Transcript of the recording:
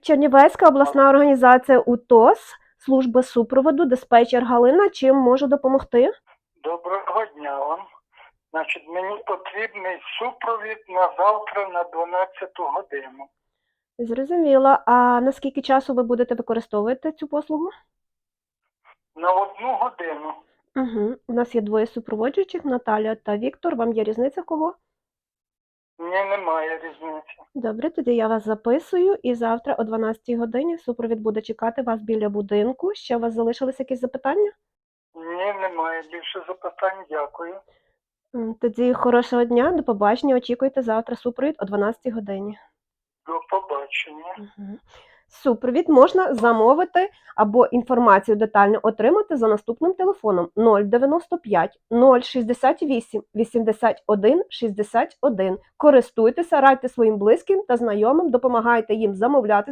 Чернівецька обласна організація УТОС, служба супроводу, диспетчер Галина. Чим можу допомогти? Доброго дня вам. Значить, мені потрібний супровід на завтра на 12 годину. Зрозуміла. А наскільки часу ви будете використовувати цю послугу? На одну годину. Угу. У нас є двоє супроводжуючих, Наталя та Віктор. Вам є різниця кого? Ні, немає різниці. Добре, тоді я вас записую, і завтра о 12 годині супровід буде чекати вас біля будинку. Ще у вас залишились якісь запитання? Ні, немає більше запитань. Дякую. Тоді хорошого дня, до побачення. Очікуйте завтра супровід о 12 годині. До побачення. Супровід можна замовити або інформацію детально отримати за наступним телефоном 095 068 81 61. Користуйтеся, радьте своїм близьким та знайомим, допомагайте їм замовляти